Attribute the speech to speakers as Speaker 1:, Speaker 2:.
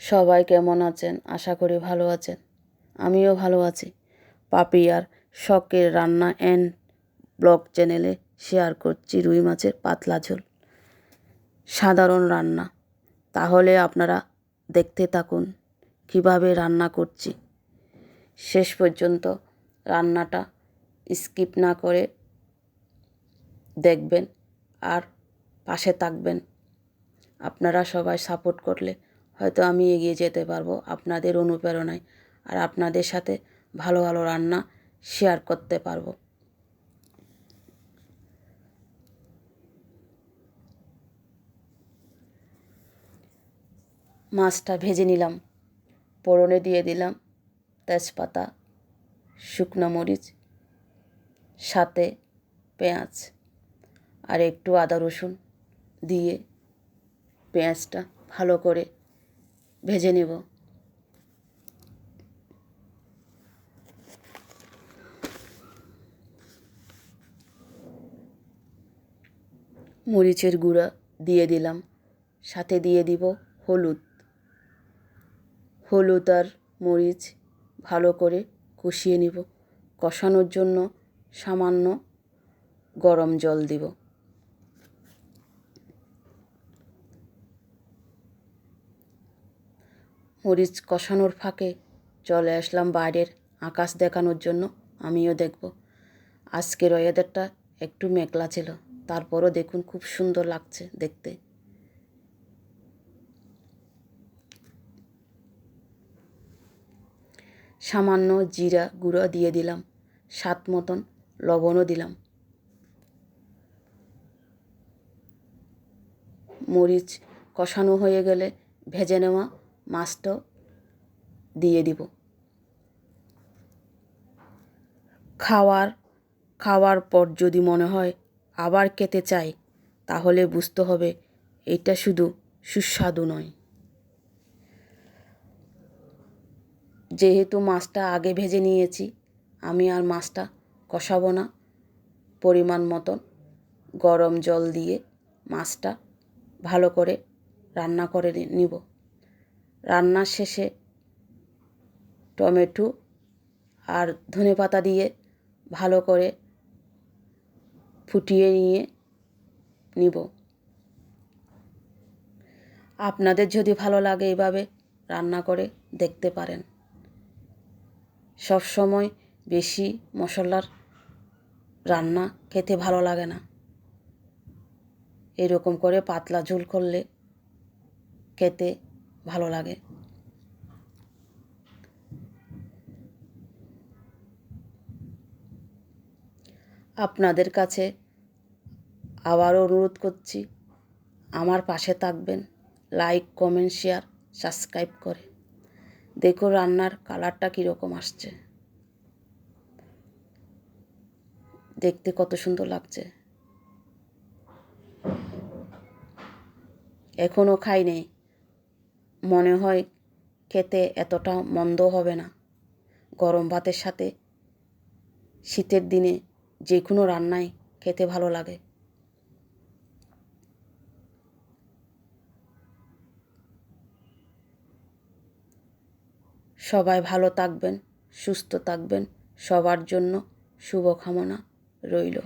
Speaker 1: সবাই কেমন আছেন? আশা করি ভালো আছেন। আমিও ভালো আছি। পাপিয়ার শখের রান্না অ্যান্ড ব্লগ চ্যানেলে শেয়ার করছি রুই মাছের পাতলা ঝোল। সাধারণ রান্না। তাহলে আপনারা দেখতে থাকুন কীভাবে রান্না করছি। শেষ পর্যন্ত রান্নাটা স্কিপ না করে দেখবেন আর পাশে থাকবেন। আপনারা সবাই সাপোর্ট করলে হয়তো আমি এগিয়ে যেতে পারব আপনাদের অনুপ্রেরণায় আর আপনাদের সাথে ভালো ভালো রান্না শেয়ার করতে পারব। মাছটা ভেজে নিলাম পোড়নে দিয়ে দিলাম তেজপাতা, শুকনো মরিচ, সাথে পেঁয়াজ আর একটু আদা রসুন দিয়ে পেঁয়াজটা ভালো করে ভেজে নেব। মরিচের গুঁড়া দিয়ে দিলাম, সাথে দিয়ে দিব হলুদ। হলুদ আর মরিচ ভালো করে কষিয়ে নিব। কষানোর জন্য সামান্য গরম জল দিব। মরিচ কষানোর ফাঁকে চলে আসলাম বাইরের আকাশ দেখানোর জন্য, আমিও দেখব। আজকের ওয়েদারটা একটু মেঘলা ছিল, তারপরও দেখুন খুব সুন্দর লাগছে দেখতে। সামান্য জিরা গুঁড়ো দিয়ে দিলাম, স্বাদ মতন লবণও দিলাম। মরিচ কষানো হয়ে গেলে ভেজে নেওয়া মাছটাও দিয়ে দিব। খাওয়ার খাওয়ার পর যদি মনে হয় আবার খেতে চাই, তাহলে বুঝতে হবে এটা শুধু সুস্বাদু নয়। যেহেতু মাছটা আগে ভেজে নিয়েছি, আমি আর মাছটা কষাবো না। পরিমাণ মতন গরম জল দিয়ে মাছটা ভালো করে রান্না করে নিব। রান্নার শেষে টমেটো আর ধনে পাতা দিয়ে ভালো করে ফুটিয়ে নিয়ে নিব। আপনাদের যদি ভালো লাগে এভাবে রান্না করে দেখতে পারেন। সব সময় বেশি মশলার রান্না খেতে ভালো লাগে না। এরকম করে পাতলা ঝোল করলে খেতে ভালো লাগে। আপনাদের কাছে আবারও অনুরোধ করছি, আমার পাশে থাকবেন লাইক কমেন্ট শেয়ার সাবস্ক্রাইব করে। দেখো রান্নার কালারটা কীরকম আসছে। দেখতে কত সুন্দর লাগছে। এখনও খাই নেই মনে হয় খেতে এতটা মন্দ হবে না। গরম ভাতের সাথে শীতের দিনে যে কোনো রান্নাই খেতে ভালো লাগে। সবাই ভালো থাকবেন, সুস্থ থাকবেন। সবার জন্য শুভকামনা রইল।